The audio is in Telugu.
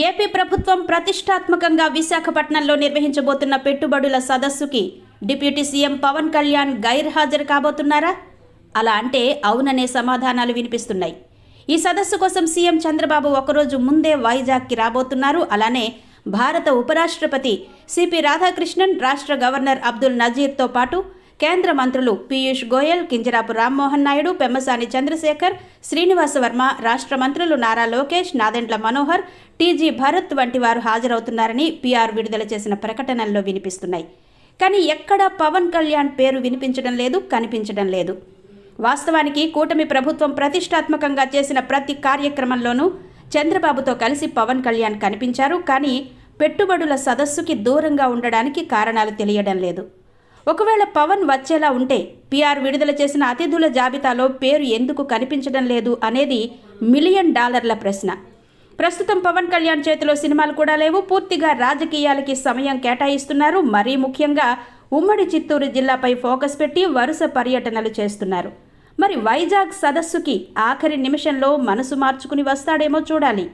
ఏపీ ప్రభుత్వం ప్రతిష్టాత్మకంగా విశాఖపట్నంలో నిర్వహించబోతున్న పెట్టుబడుల సదస్సుకి డిప్యూటీ సీఎం పవన్ కళ్యాణ్ గైర్హాజరు కాబోతున్నారా? అలా అంటే అవుననే సమాధానాలు వినిపిస్తున్నాయి. ఈ సదస్సు కోసం సీఎం చంద్రబాబు ఒకరోజు ముందే వైజాగ్కి రాబోతున్నారు. అలానే భారత ఉపరాష్ట్రపతి సిపి రాధాకృష్ణన్ రాష్ట్ర గవర్నర్ అబ్దుల్ నజీర్తో పాటు కేంద్ర మంత్రులు పీయూష్ గోయల్ కింజరాపు రామ్మోహన్ నాయుడు పెమ్మసాని చంద్రశేఖర్ శ్రీనివాస వర్మ రాష్ట్ర మంత్రులు నారా లోకేష్ నాదెండ్ల మనోహర్ టీజీ భరత్ వంటి వారు హాజరవుతున్నారని పీఆర్ విడుదల చేసిన ప్రకటనల్లో వినిపిస్తున్నాయి. కానీ ఎక్కడా పవన్ కళ్యాణ్ పేరు వినిపించడం లేదు కనిపించడం లేదు. వాస్తవానికి కూటమి ప్రభుత్వం ప్రతిష్టాత్మకంగా చేసిన ప్రతి కార్యక్రమంలోనూ చంద్రబాబుతో కలిసి పవన్ కళ్యాణ్ కనిపించారు కానీ పెట్టుబడుల సదస్సుకి దూరంగా ఉండడానికి కారణాలు తెలియడం లేదు. ఒకవేళ పవన్ వచ్చేలా ఉంటే పిఆర్ విడుదల చేసిన అతిథుల జాబితాలో పేరు ఎందుకు కనిపించడం లేదు అనేది మిలియన్ డాలర్ల ప్రశ్న. ప్రస్తుతం పవన్ కళ్యాణ్ చేతిలో సినిమాలు కూడా లేవు. పూర్తిగా రాజకీయాలకి సమయం కేటాయిస్తున్నారు. మరీ ముఖ్యంగా ఉమ్మడి చిత్తూరు జిల్లాపై ఫోకస్ పెట్టి వరుస పర్యటనలు చేస్తున్నారు. మరి వైజాగ్ సదస్సుకి ఆఖరి నిమిషంలో మనసు మార్చుకుని వస్తాడేమో చూడాలి.